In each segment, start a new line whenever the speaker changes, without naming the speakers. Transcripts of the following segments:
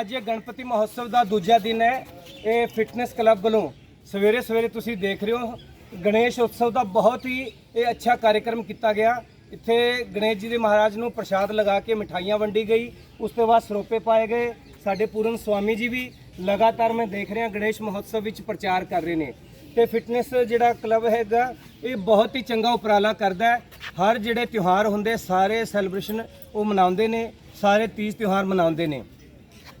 ਅੱਜ ਇਹ ਗਣਪਤੀ ਮਹੋਤਸਵ ਦਾ ਦੂਜਾ ਦਿਨ ਹੈ। ਇਹ ਫਿਟਨੈਸ ਕਲੱਬ ਵੱਲੋਂ ਸਵੇਰੇ ਸਵੇਰੇ ਤੁਸੀਂ ਦੇਖ ਰਹੇ ਹੋ, ਗਣੇਸ਼ ਉਤਸਵ ਦਾ ਬਹੁਤ ਹੀ ਇਹ ਅੱਛਾ ਕਾਰਜਕ੍ਰਮ ਕੀਤਾ ਗਿਆ। ਇੱਥੇ ਗਣੇਸ਼ ਜੀ ਦੇ ਮਹਾਰਾਜ ਨੂੰ ਪ੍ਰਸ਼ਾਦ ਲਗਾ ਕੇ ਮਿਠਾਈਆਂ ਵੰਡੀ ਗਈ, ਉਸ ਤੋਂ ਬਾਅਦ ਸਰੋਪੇ ਪਾਏ ਗਏ। ਸਾਡੇ ਪੂਰਨ ਸਵਾਮੀ ਜੀ ਵੀ ਲਗਾਤਾਰ ਮੈਂ ਦੇਖ ਰਿਹਾ, ਗਣੇਸ਼ ਮਹੋਤਸਵ ਵਿੱਚ ਪ੍ਰਚਾਰ ਕਰ ਰਹੇ ਨੇ। ਤੇ ਫਿਟਨੈਸ ਜਿਹੜਾ ਕਲੱਬ ਹੈਗਾ, ਇਹ ਬਹੁਤ ਹੀ ਚੰਗਾ ਉਪਰਾਲਾ ਕਰਦਾ ਹੈ। ਹਰ ਜਿਹੜੇ ਤਿਉਹਾਰ ਹੁੰਦੇ, ਸਾਰੇ ਸੈਲੀਬ੍ਰੇਸ਼ਨ ਉਹ ਮਨਾਉਂਦੇ ਨੇ, ਸਾਰੇ ਤੀਜ ਤਿਉਹਾਰ ਮਨਾਉਂਦੇ ਨੇ।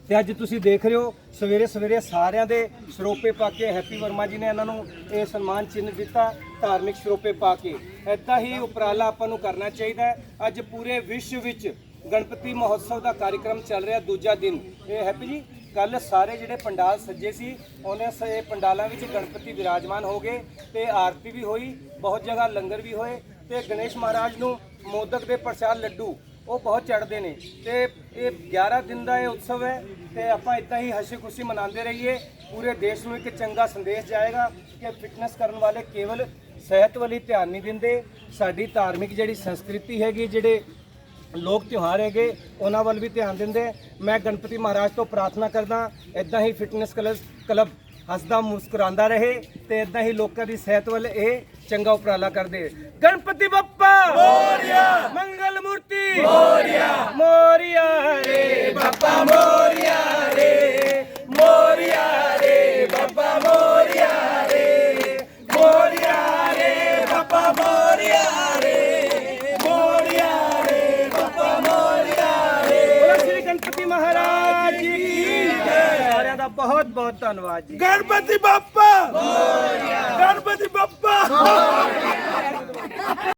ਤੇ ਅੱਜ ਤੁਸੀਂ ਦੇਖ ਰਹੇ ਹੋ, ਸਵੇਰੇ ਸਵੇਰੇ ਸਾਰਿਆਂ ਦੇ ਸਰੋਪੇ ਪਾ ਕੇ ਹੈਪੀ ਵਰਮਾ ਜੀ ਨੇ ਇਹਨਾਂ ਨੂੰ ਇਹ ਸਨਮਾਨ ਚਿੰਨ੍ਹ ਦਿੱਤਾ, ਧਾਰਮਿਕ ਸਰੋਪੇ ਪਾ ਕੇ। ਐਦਾਂ ਹੀ ਉਪਰਾਲਾ ਆਪਾਂ ਨੂੰ ਕਰਨਾ ਚਾਹੀਦਾ ਹੈ। ਅੱਜ ਪੂਰੇ ਵਿਸ਼ਵ ਵਿੱਚ ਗਣਪਤੀ ਮਹੋਤਸਵ ਦਾ ਕਾਰਜਕ੍ਰਮ ਚੱਲ ਰਿਹਾ ਦੂਜਾ ਦਿਨ। ਇਹ ਹੈਪੀ ਜੀ, ਕੱਲ ਸਾਰੇ ਜਿਹੜੇ ਪੰਡਾਲ ਸੱਜੇ ਸੀ, ਉਹਨੇ ਸੇ ਪੰਡਾਲਾਂ ਵਿੱਚ ਗਣਪਤੀ ਵਿਰਾਜਮਾਨ ਹੋ ਗਏ ਤੇ ਆਰਤੀ ਵੀ ਹੋਈ, ਬਹੁਤ ਜਗ੍ਹਾ ਲੰਗਰ ਵੀ ਹੋਏ ਤੇ ਗਣੇਸ਼ ਮਹਾਰਾਜ ਨੂੰ ਮੋਦਕ ਦੇ ਪ੍ਰਸ਼ਾਦ ਲੱਡੂ ਉਹ ਬਹੁਤ ਚੜਦੇ ਨੇ ਤੇ ਇਹ 11 ਦਿਨ ਦਾ ਇਹ ਉਤਸਵ ਹੈ ਤੇ ਆਪਾਂ ਇਦਾਂ ਹੀ ਹਸੀ ਖੁਸ਼ੀ ਮਨਾਉਂਦੇ ਰਹੀਏ। ਪੂਰੇ ਦੇਸ਼ ਨੂੰ ਇੱਕ ਚੰਗਾ ਸੰਦੇਸ਼ ਜਾਏਗਾ ਕਿ ਫਿਟਨੈਸ ਕਰਨ ਵਾਲੇ ਕੇਵਲ ਸਿਹਤ ਵੱਲ ਹੀ ਧਿਆਨ ਨਹੀਂ ਦਿੰਦੇ। ਸਾਡੀ ਧਾਰਮਿਕ ਜਿਹੜੀ ਸੰਸਕ੍ਰਿਤੀ ਹੈਗੀ, ਜਿਹੜੇ ਲੋਕ ਤਿਉਹਾਰ ਹੈਗੇ, ਉਹਨਾਂ ਵੱਲ ਵੀ ਧਿਆਨ ਦਿੰਦੇ। ਮੈਂ ਗਣਪਤੀ ਮਹਾਰਾਜ ਤੋਂ ਪ੍ਰਾਰਥਨਾ ਕਰਦਾ, ਇਦਾਂ ਹੀ ਫਿਟਨੈਸ ਕਲੱਬ ਕਲੱਬ ਹੱਸਦਾ, ਮੁਸਕਰਾਉਂਦਾ ਰਹੇ ਤੇ ਇਦਾਂ ਹੀ ਲੋਕਾਂ ਦੀ ਸਿਹਤ ਵੱਲ ਇਹ ਚੰਗਾ ਉਪਰਾਲਾ ਕਰਦੇ। ਗਣਪਤੀ ਬੱਪਾ! ਮੋਰੀਆ ਗਣਪਤੀ ਮਹਾਰਾਜ ਜੀ ਕੀ ਸਾਰਿਆਂ ਦਾ ਬਹੁਤ ਬਹੁਤ ਧੰਨਵਾਦ ਜੀ।
ਗਣਪਤੀ ਬਾਪਾ। ਗਣਪਤੀ ਬਾਪਾ।